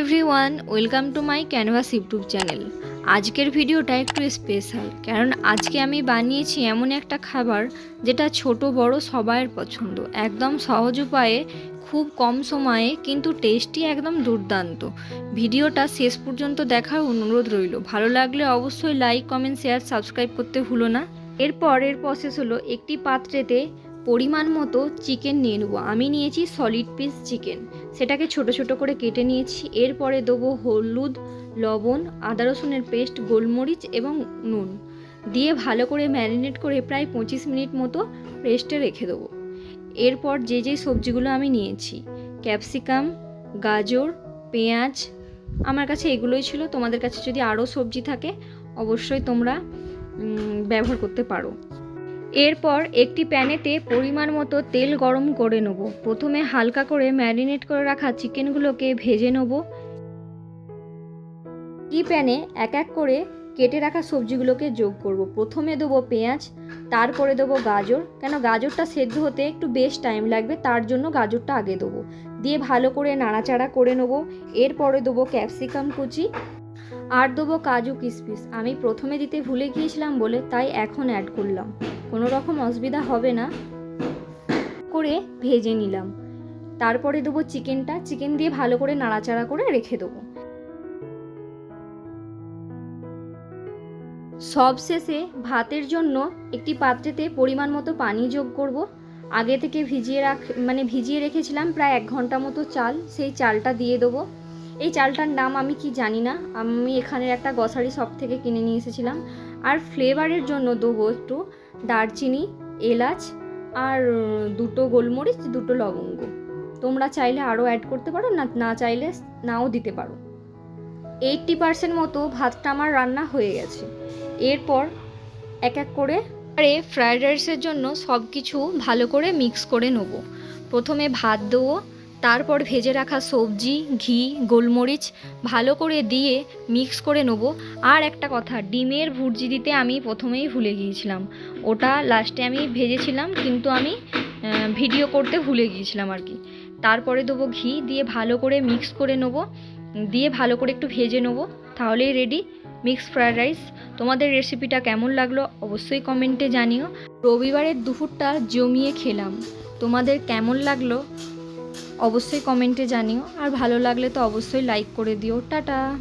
Everyone welcome to my canvas YouTube channel আজকের ভিডিওটা একটু স্পেশাল কারণ আজকে আমি বানিয়েছি এমন একটা খাবার যেটা ছোট, বড় সবাইয়ের পছন্দ। একদম সহজ উপায়ে, খুব কম সময়ে, কিন্তু টেস্টি একদম দুর্দান্ত। ভিডিওটা শেষ পর্যন্ত দেখার অনুরোধ রইল। ভালো লাগলে অবশ্যই লাইক কমেন্ট শেয়ার সাবস্ক্রাইব করতে ভুলো না। এরপর এর প্রসেস হলো একটি পাত্রেতে পরিমাণ মতো চিকেন নিয়ে নেব। আমি নিয়েছি সলিড পিস চিকেন সেটাকে ছোট ছোট করে কেটে নিয়েছি। এরপরে দেবো হলুদ, লবণ, আদা রসুনের পেস্ট, গোলমরিচ এবং নুন। দিয়ে ভালো করে ম্যারিনেট করে প্রায় পঁচিশ মিনিট মতো রেস্টে রেখে দেবো। এরপর যে যে সবজিগুলো আমি নিয়েছি, ক্যাপসিকাম, গাজর, পেঁয়াজ, আমার কাছে এগুলোই ছিল। তোমাদের কাছে যদি আরও সবজি থাকে, অবশ্যই তোমরা ব্যবহার করতে পারো। এরপর একটি প্যানেতে পরিমাণ মতো তেল গরম করে নেব। প্রথমে হালকা করে ম্যারিনেট করে রাখা চিকেনগুলোকে ভেজে নেব। এই প্যানে এক এক করে কেটে রাখা সবজিগুলোকে যোগ করব। প্রথমে দেবো পেঁয়াজ, তারপরে দেবো গাজর। কেন গাজরটা সেদ্ধ হতে একটু বেশ টাইম লাগবে, তার জন্য গাজরটা আগে দেবো। দিয়ে ভালো করে নাড়াচাড়া করে নেব। এরপরে দেবো ক্যাপসিকাম কুচি। আর দেবো কাজু কিশমিশ আমি প্রথমে দিতে ভুলে গিয়েছিলাম বলে তাই এখন অ্যাড করলাম। কোনো রকম অসুবিধা হবে না। করে ভেজে নিলাম। তারপরে দেবো চিকেনটা, চিকেন দিয়ে ভালো করে নাড়াচাড়া করে রেখে দেবো। সব শেষে ভাতের জন্য একটি পাত্রেতে পরিমাণ মতো পানি যোগ করব। আগে থেকে ভিজিয়ে রাখ মানে ভিজিয়ে রেখেছিলাম প্রায় এক ঘণ্টা মতো চাল। সেই চালটা দিয়ে দেবো। এই চালটার নাম আমি কি জানি না। আমি এখানের একটা গ্রসারি শপ থেকে কিনে নিয়ে এসেছিলাম। আর ফ্লেভারের জন্য দেবো একটু দারচিনি, এলাচ আর দুটো গোলমরিচ, দুটো লবঙ্গ। তোমরা চাইলে আরও অ্যাড করতে পারো, না না চাইলে নাও দিতে পারো। এইটটি পার্সেন্ট মতো ভাতটা আমার রান্না হয়ে গেছে। এরপর এক এক করে আরে ফ্রায়েড রাইসের জন্য সব কিছু ভালো করে মিক্স করে নেব। প্রথমে ভাত দেবো তারপর ভেজে রাখা সবজি, ঘি, গোলমরিচ ভালো করে দিয়ে মিক্স করে নেব। আর একটা কথা, ডিমের ভুর্জি দিতে আমি প্রথমেই ভুলে গিয়েছিলাম। ওটা লাস্টে আমি ভেজেছিলাম, কিন্তু আমি ভিডিও করতে ভুলে গিয়েছিলাম আর কি। তারপরে দেবো ঘি দিয়ে ভালো করে মিক্স করে নেব। দিয়ে ভালো করে একটু ভেজে নেব, তাহলেই রেডি মিক্স ফ্রায়েড রাইস তোমাদের রেসিপিটা কেমন লাগল অবশ্যই কমেন্টে জানিও। রবিবারের দুপুরটা জমিয়ে খেলাম। তোমাদের কেমন লাগল? অবশ্যই কমেন্টে জানিও। আর ভালো লাগলে তো অবশ্যই লাইক করে দিও। টাটা!